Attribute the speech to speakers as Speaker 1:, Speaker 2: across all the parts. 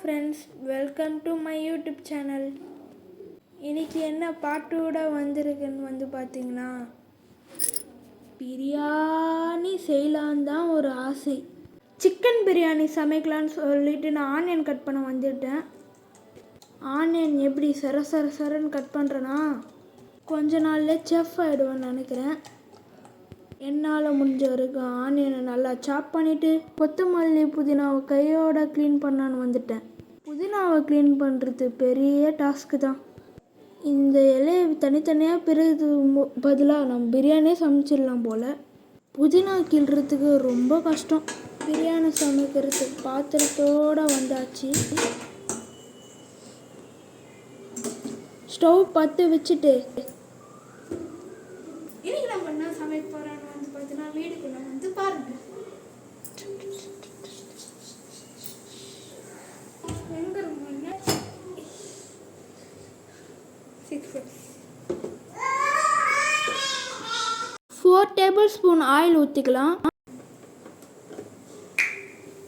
Speaker 1: Friends welcome to my YouTube channel இன்றைக்கி என்ன பாட்டோட வந்திருக்குன்னு வந்து பார்த்தீங்கன்னா பிரியாணி செய்யலான்னு தான் ஒரு ஆசை. சிக்கன் பிரியாணி சமைக்கலான்னு சொல்லிட்டு நான் ஆனியன் கட் பண்ண வந்துட்டேன். ஆனியன் எப்படி சர சர சரன்னு கட் பண்ணுறேன்னா கொஞ்ச நாள்ல செஃப் ஆகிடுவேன்னு நினைக்கிறேன். என்னால் முடிஞ்ச வரைக்கும் ஆனியனை நல்லா சாப் பண்ணிவிட்டு கொத்தமல்லி புதினாவை கையோட க்ளீன் பண்ணான்னு வந்துட்டேன். புதினாவை க்ளீன் பண்ணுறது பெரிய டாஸ்க்கு தான். இந்த இலையை தனித்தனியாக பிறகு பதிலாக நம்ம பிரியாணியே சமைச்சிடலாம் போல். புதினா கிள்றதுக்கு ரொம்ப கஷ்டம். பிரியாணி சமைக்கிறதுக்கு பாத்திரத்தோடு வந்தாச்சு. ஸ்டவ் பற்ற வச்சுட்டு. இன்னைக்கு நம்ம என்ன சமைக்க போறோம்னு வீடுக்குள்ள வந்து பாருங்க. எங்க ஃபோர் டேபிள் ஸ்பூன் ஆயில் ஊற்றிக்கலாம்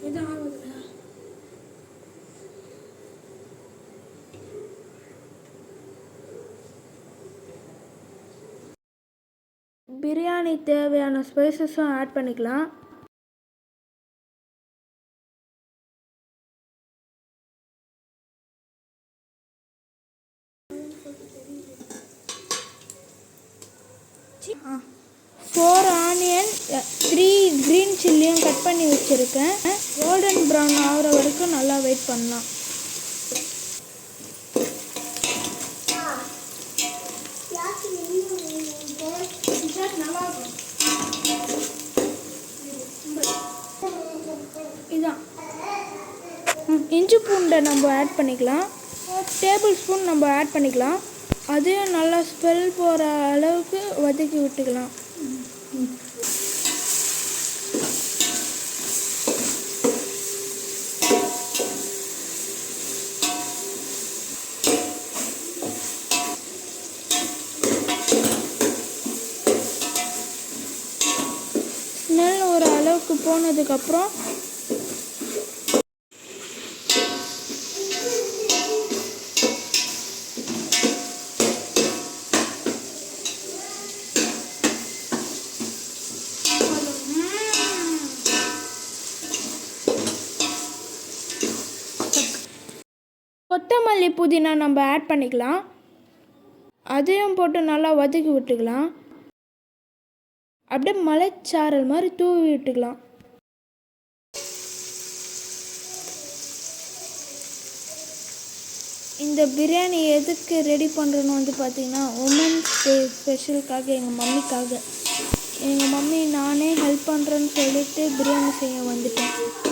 Speaker 1: இது ஆகுதுல பிரியாணி தேவையான ஸ்பைசஸும் ஆட் பண்ணிக்கலாம். ஃபோர் ஆனியன் த்ரீ க்ரீன் சில்லியும் கட் பண்ணி வச்சுருக்கேன். கோல்டன் ப்ரௌன் ஆகிற வரைக்கும் நல்லா வெயிட் பண்ணலாம். இதான். இஞ்சி பூண்டை நம்ம ஆட் பண்ணிக்கலாம். டேபிள் ஸ்பூன் நம்ம ஆட் பண்ணிக்கலாம். அதையும் நல்லா ஸ்மெல் போகிற அளவுக்கு வதக்கி விட்டுக்கலாம். ஸ்மெல் ஒரு அளவுக்கு போனதுக்கப்புறம் கொத்தமல்லி புதினா நம்ம ஆட் பண்ணிக்கலாம். அதையும் போட்டு நல்லா வதக்கி விட்டுக்கலாம். அப்படியே மலைச்சாரல் மாதிரி தூவி விட்டுக்கலாம். இந்த பிரியாணி எதுக்கு ரெடி பண்ணுறோன்னு வந்து பார்த்தீங்கன்னா உமன்ஸ் டே ஸ்பெஷலுக்காக எங்கள் மம்மிக்காக. எங்கள் மம்மி நானே ஹெல்ப் பண்ணுறேன்னு சொல்லிட்டு பிரியாணி செய்ய வந்துட்டேன்.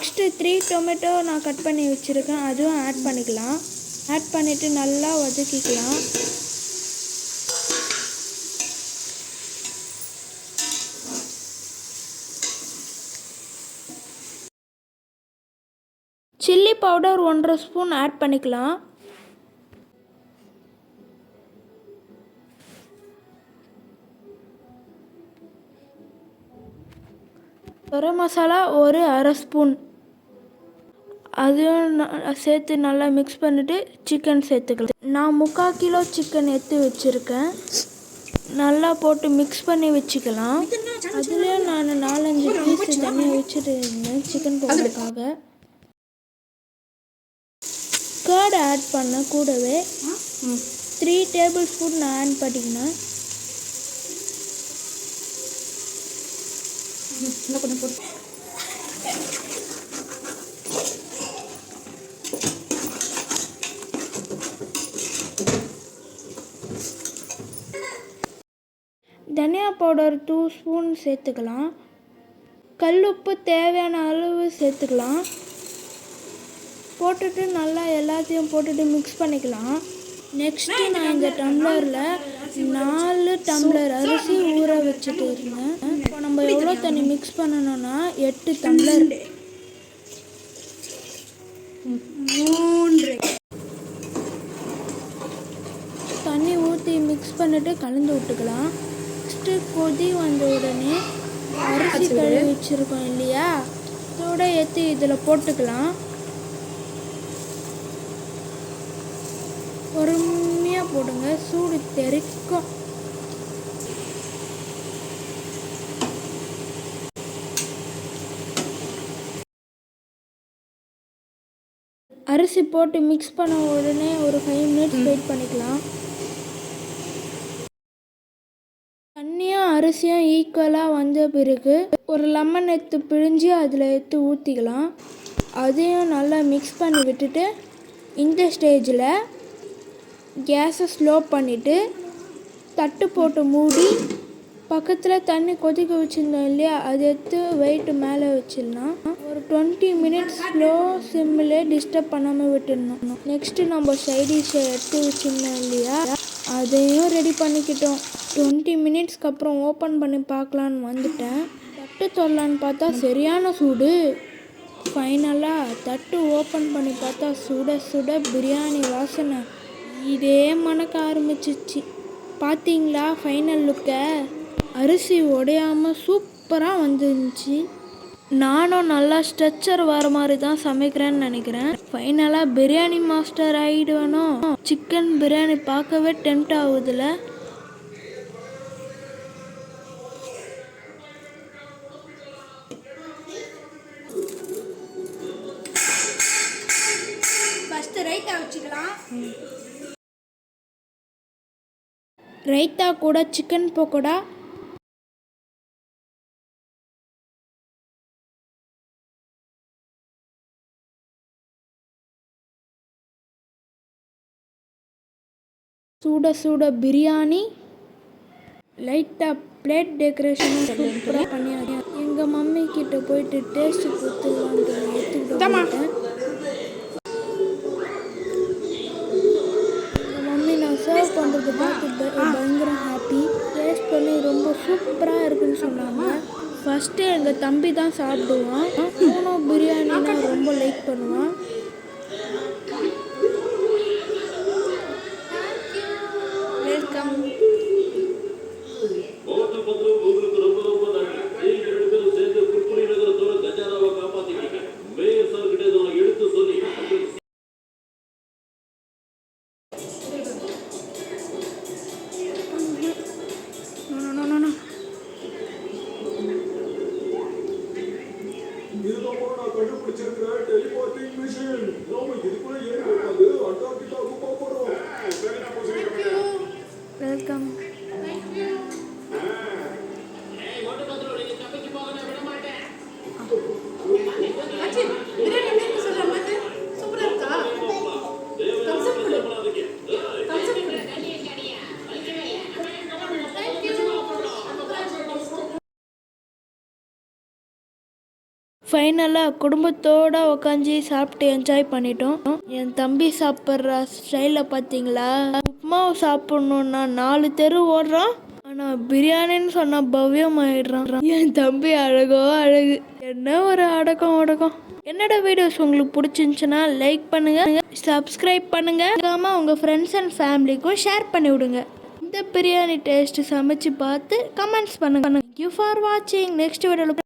Speaker 1: நெக்ஸ்ட்டு த்ரீ டொமேட்டோ நான் கட் பண்ணி வச்சுருக்கேன். அதுவும் ஆட் பண்ணிக்கலாம். ஆட் பண்ணிவிட்டு நல்லா வதக்கிக்கலாம். சில்லி பவுடர் ஒன்றரை ஸ்பூன் ஆட் பண்ணிக்கலாம். கரம் மசாலா ஒரு அரை ஸ்பூன் அதையும் சேர்த்து நல்லா மிக்ஸ் பண்ணிவிட்டு சிக்கன் சேர்த்துக்கலாம். நான் முக்கால் கிலோ சிக்கன் எடுத்து வச்சுருக்கேன். நல்லா போட்டு மிக்ஸ் பண்ணி வச்சுக்கலாம். அதுலேயும் நான் நாலஞ்சு பீஸ் தனியாக வச்சுட்டு இருந்தேன் சிக்கன் போடுறதுக்காக கர்ட் ஆட் பண்ண கூடவே த்ரீ டேபிள் ஸ்பூன் நான் ஆட் பண்ணிக்கினேன் தனியா பவுடர் டூ ஸ்பூன் சேர்த்துக்கலாம். கல்லுப்பு தேவையான அளவு சேர்த்துக்கலாம். போட்டுட்டு நல்லா எல்லாத்தையும் போட்டுட்டு மிக்ஸ் பண்ணிக்கலாம். நெக்ஸ்ட்டு நான் இந்த டம்ளரில் நாலு டம்ளர் அரிசி ஊற வச்சுட்டு இருந்தேன். இப்போ நம்ம எவ்வளோ தண்ணி மிக்ஸ் பண்ணணும்னா எட்டு டம்ளர் மூன்று. தண்ணி ஊற்றி மிக்ஸ் பண்ணிட்டு கலந்து விட்டுக்கலாம். நெக்ஸ்ட்டு கொதி வந்த உடனே அரிசி கழுவி வச்சுருக்கோம் இல்லையா? இதோட ஏற்றி இதில் போட்டுக்கலாம். பொறுமையாக போடுங்க. சூடு தெறிக்கும் அரிசி போட்டு மிக்ஸ் பண்ண உடனே ஒரு ஃபைவ் மினிட்ஸ் வெயிட் பண்ணிக்கலாம். அரிசியும் ஈக்குவலாக வந்த பிறகு ஒரு லெமன் எடுத்து பிழிஞ்சு அதில் எடுத்து ஊற்றிக்கலாம் அதையும் நல்லா மிக்ஸ் பண்ணி விட்டுட்டு இந்த ஸ்டேஜில் கேஸை ஸ்லோ பண்ணிவிட்டு தட்டு போட்டு மூடி பக்கத்தில் தண்ணி கொதிக்க வச்சுருந்தோம் இல்லையா அதை எடுத்து வெயிட்டு மேலே வச்சிடலாம். ஒரு டுவெண்ட்டி மினிட்ஸ் ஸ்லோ சிம்மில் டிஸ்டர்ப் பண்ணாமல் விட்டுடணும். நெக்ஸ்ட்டு நம்ம சைடிஷை எடுத்து வச்சுருந்தோம் இல்லையா அதையும் ரெடி பண்ணிக்கிட்டோம். டுவெண்ட்டி மினிட்ஸ்க்கு அப்புறம் ஓப்பன் பண்ணி பார்க்கலான்னு வந்துட்டேன். தட்டு தொடலான்னு பார்த்தா சரியான சூடு. ஃபைனலாக தட்டு ஓப்பன் பண்ணி பார்த்தா சுட சுட பிரியாணி வாசனை. இதே மணக்க ஆரம்பிச்சிச்சு. பார்த்தீங்களா? ஃபைனல் லுக்கை அரிசி உடையாம சூப்பராக வந்துருந்துச்சு. நானும் நல்லா ஸ்ட்ரெச்சர் வர மாதிரி தான் சமைக்கிறேன்னு நினைக்கிறேன். ஃபைனலாக பிரியாணி மாஸ்டர் ஆகிடுவேனோ சிக்கன் பிரியாணி பார்க்கவே டெம்ட் ஆகுதுல.
Speaker 2: ஃபஸ்ட்டு ரைத்தா வச்சுக்கலாம்.
Speaker 1: ரைத்தா கூட சிக்கன் பக்கோடா சூட சூட பிரியாணி லைட்டாக பிளேட் டெக்கரேஷனும் சூப்பராக பண்ணியாச்சு. எங்கள் மம்மி கிட்ட போயிட்டு டேஸ்ட் கொடுத்துலான்ட்டு எடுத்துக்கிட்டு எங்கள் மம்மி நான் சர்வ் பண்ணுறது பார்த்து பயங்கர ஹாப்பி டேஸ்ட் பண்ணி ரொம்ப சூப்பராக இருக்குன்னு சொன்னாங்க. ஃபஸ்ட்டு எங்கள் தம்பி தான் சாப்பிடுவான். அவனும் பிரியாணினா ரொம்ப லைக் பண்ணுவான். வணக்கம்.
Speaker 3: இதுதான் நான் கண்டுபிடிச்சிருக்கிற டெலிபோர்ட்டிங் மிஷின் நாம இதுக்குள்ள
Speaker 2: ஆச்சி தப்பிச்சு எப்படி விட மாட்டேன்.
Speaker 1: ஃபைனலாக குடும்பத்தோடு உக்காந்து சாப்பிட்டு என்ஜாய் பண்ணிட்டோம். என் தம்பி சாப்பிட்ற ஸ்டைலில் பார்த்தீங்களா உப்புமாவை சாப்பிட்ணுன்னா நாலு தெரு ஓடுறான். ஆனால் பிரியாணின்னு சொன்னால் பவ்யம் ஆயிடுறான் என் தம்பி அழகோ அழகு. என்ன ஒரு அடக்கம் அடக்கம் என்னோட வீடியோஸ் உங்களுக்கு பிடிச்சிருந்துச்சுன்னா லைக் பண்ணுங்க. சப்ஸ்கிரைப் பண்ணுங்க. மறக்காம உங்கள் ஃப்ரெண்ட்ஸ் அண்ட் ஃபேமிலிக்கும் ஷேர் பண்ணி விடுங்க. இந்த பிரியாணி டேஸ்ட் சமைச்சு பார்த்து கமெண்ட்ஸ் பண்ணுங்க. தேங்க்யூ ஃபார் வாட்சிங் நெக்ஸ்ட் வீடியோவில்